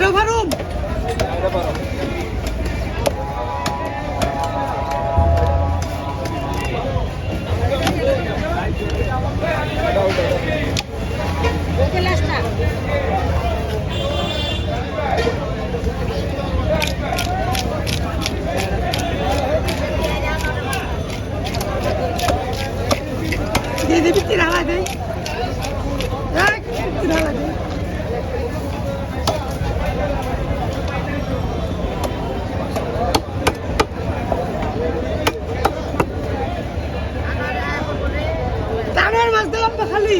Rovarum! দিদি বিক্রি আওয়াজ দেয় খালি